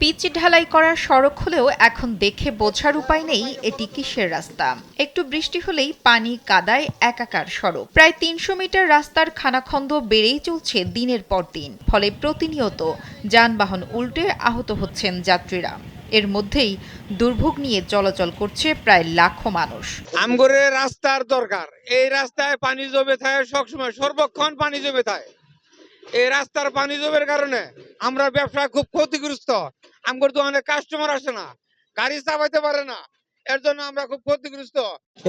Pitch ঢালাই করা সড়ক হলেও এখন দেখে বোঝার উপায় নেই, এটি কিসের রাস্তা? একটু বৃষ্টি হলেই পানি কাদায় একাকার সড়ক। প্রায় তিনশো মিটার রাস্তার খানাখন্দ বেড়েই চলছে দিনের পর দিন, ফলে প্রতিনিয়ত যানবাহন উল্টে আহত হচ্ছেন যাত্রীরা। এর মধ্যেই দুর্ভোগ নিয়ে চলাচল করছে প্রায় লাখো মানুষ। আমগরে রাস্তার দরকার। এই রাস্তায় পানি জমে থাকে সবসময়, সর্বক্ষণ পানি জমে থাকে। এই রাস্তার পানি জমের কারণে আমরা ব্যবসা খুব ক্ষতিগ্রস্ত। আমগর দোকানে কাস্টমার আসে না গাড়ি চাপাইতে পারে না এর জন্য আমরা খুব ক্ষতিগ্রস্ত।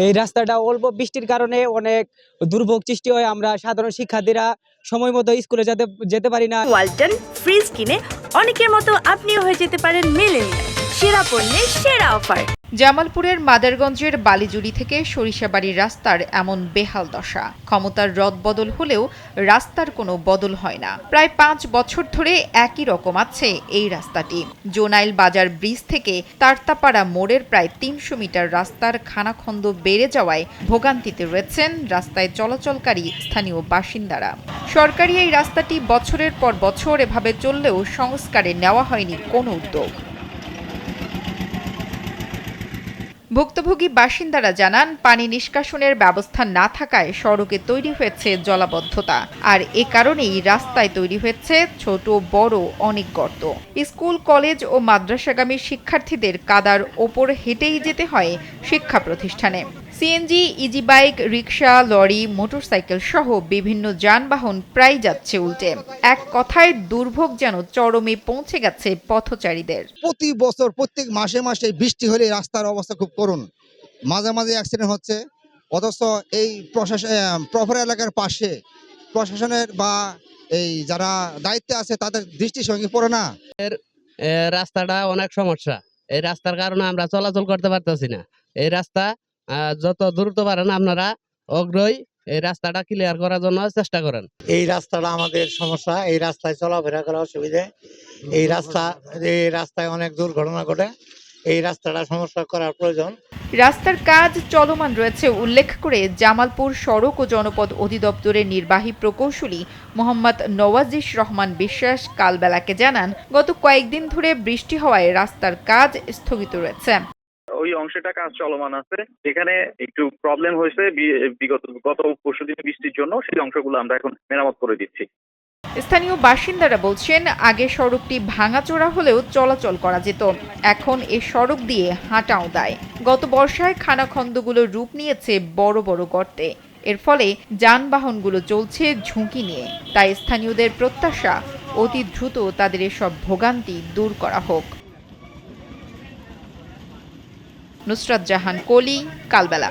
এই রাস্তাটা অল্প বৃষ্টির কারণে অনেক দুর্ভোগ সৃষ্টি হয় আমরা সাধারণ শিক্ষার্থীরা সময় মতো স্কুলে যেতে যেতে পারি না। ওয়ালটন ফ্রিজ কিনে অনেকের মতো আপনিও হয়ে যেতে পারেন মেলেনিয়া সেরা পণ্যের সেরা অফার। জামালপুরের মাদারগঞ্জের বালিজুড়ি থেকে সরিষাবাড়ির রাস্তার এমন বেহাল দশা। ক্ষমতার রদ বদল হলেও রাস্তার কোনো বদল হয় না। প্রায় পাঁচ বছর ধরে একই রকম আছে এই রাস্তাটি। জোনাইল বাজার ব্রিজ থেকে তারতাপাড়া মোড়ের প্রায় তিনশো মিটার রাস্তার খানাখন্দ বেড়ে যাওয়ায় ভোগান্তিতে রয়েছেন রাস্তায় চলাচলকারী স্থানীয় বাসিন্দারা। সরকারি এই রাস্তাটি বছরের পর বছর এভাবে চললেও সংস্কারে নেওয়া হয়নি কোনো উদ্যোগ। ভুক্তভোগী বাসিন্দারা জানান, পানি নিষ্কাশনের ব্যবস্থা না থাকায় সড়কে তৈরি হয়েছে জলাবদ্ধতা। আর এ কারণেই রাস্তায় তৈরি হয়েছে ছোট, বড় অনেক গর্ত। স্কুল, কলেজ ও মাদ্রাসাগামী শিক্ষার্থীদের কাদার ওপর হেঁটেই যেতে হয় শিক্ষা প্রতিষ্ঠানে। সিএনজি ইজি বাইক রিক্সা লরি মোটরসাইকেল সহ বিভিন্ন যানবাহন প্রায় যাচ্ছে উল্টে। এক কথায় দুর্ভোগ যেন চরমে পৌঁছে গেছে পথচারীদের। প্রতি বছর প্রত্যেক মাসে মাসে বৃষ্টি হলে রাস্তার অবস্থা খুব করুণ। মাঝে মাঝে অ্যাক্সিডেন্ট হচ্ছে। অথচ এই প্রশাসন প্রপার এলাকার পাশে প্রশাসনের বা এই যারা দায়িত্বে আছে তাদের দৃষ্টি সঙ্গে পড়ে না। এ, রাস্তাটা অনেক সমস্যা। এই রাস্তার কারণে আমরা চলাচল করতে পারতেছি না। এই রাস্তা যত দ্রুত পারেন আপনারা অগ্রই এই রাস্তাটা ক্লিয়ার করার জন্য চেষ্টা করেন। এই রাস্তাটা আমাদের সমস্যা এই রাস্তায় চলাফেরা করা অসুবিধে। এই রাস্তা এই রাস্তায় অনেক দুর্ঘটনা ঘটে এই রাস্তাটা সমস্যা করার প্রয়োজন। রাস্তার কাজ চলমান রয়েছে উল্লেখ করে জামালপুর সড়ক ও জনপদ অধিদপ্তরের নির্বাহী প্রকৌশলী মোহাম্মদ নওয়াজিস রহমান বিশ্বাস কালবেলাকে জানান গত কয়েকদিন ধরে বৃষ্টি হওয়ায় রাস্তার কাজ স্থগিত রয়েছে। ওই অংশটা কাজ চলমান আছে। যেখানে একটু প্রবলেম হয়েছে বিগত, গত পরশু দিনে বৃষ্টির জন্য, সেই অংশগুলো আমরা এখন মেরামত করে দিচ্ছি। স্থানীয় বাসিন্দারা বলছেন, আগে সড়কটি ভাঙাচোরা হলেও চলাচল করা যেত। এখন এ সড়ক দিয়ে হাঁটাও দায়। গত বর্ষায় খানাখন্দগুলো রূপ নিয়েছে বড় বড় গর্তে। এর ফলে যানবাহনগুলো চলছে ঝুঁকি নিয়ে। তাই স্থানীয়দের প্রত্যাশা, অতি দ্রুত তাদের এসব ভোগান্তি দূর করা হোক। নুসরাত জাহান কলি কালবেলা।